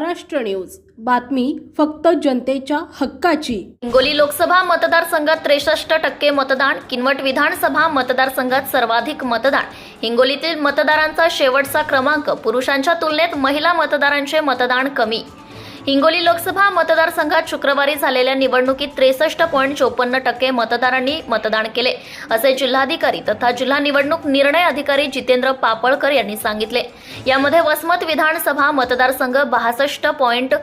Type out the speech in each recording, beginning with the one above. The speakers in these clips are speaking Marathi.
महाराष्ट्र न्यूज. बातमी फक्त जनतेच्या हक्काची. हिंगोली लोकसभा मतदारसंघात त्रेसष्ट टक्के मतदान किनवट विधानसभा मतदारसंघात सर्वाधिक मतदान. हिंगोलीतील मतदारांचा शेवटचा क्रमांक पुरुषांच्या तुलनेत महिला मतदारांचे मतदान कमी. हिंगोली लोकसभा मतदारसंघात शुक्रवारी झालेल्या निवडणुकीत त्रेसष्ट पॉईंट चोपन्न टक्के मतदारांनी मतदान केले असे जिल्हाधिकारी तथा जिल्हा निवडणूक निर्णय अधिकारी जितेंद्र पापळकर यांनी सांगितले. यामध्ये वसमत विधानसभा मतदारसंघ बासष्ट पॉईंट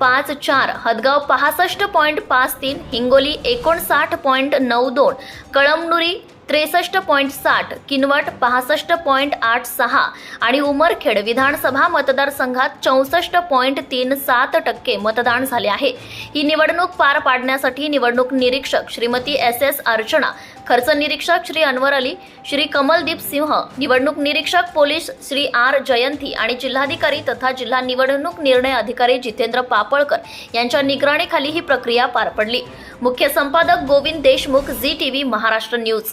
पाच चार हदगाव पासष्ट पॉईंट पाच तीन हिंगोली एकोणसाठ पॉईंट नऊ दोन कळमनुरी त्रेसष्ट पॉईंट साठ किनवट पासष्ट पॉईंट आठ सहा आणि उमरखेड विधानसभा मतदारसंघात चौसष्ट पॉईंट तीन सात टक्के मतदान झाले आहे. ही निवडणूक पार पाडण्यासाठी निवडणूक निरीक्षक श्रीमती एस एस अर्चना खर्च निरीक्षक श्री अनवर अली श्री कमलदीप सिंह निवडणूक निरीक्षक पोलीस श्री आर जयंती आणि जिल्हाधिकारी तथा जिल्हा निवडणूक निर्णय अधिकारी जितेंद्र पापळकर यांच्या निगराणीखाली ही प्रक्रिया पार पडली. मुख्य संपादक Govind Deshmukh Zee TV Maharashtra news.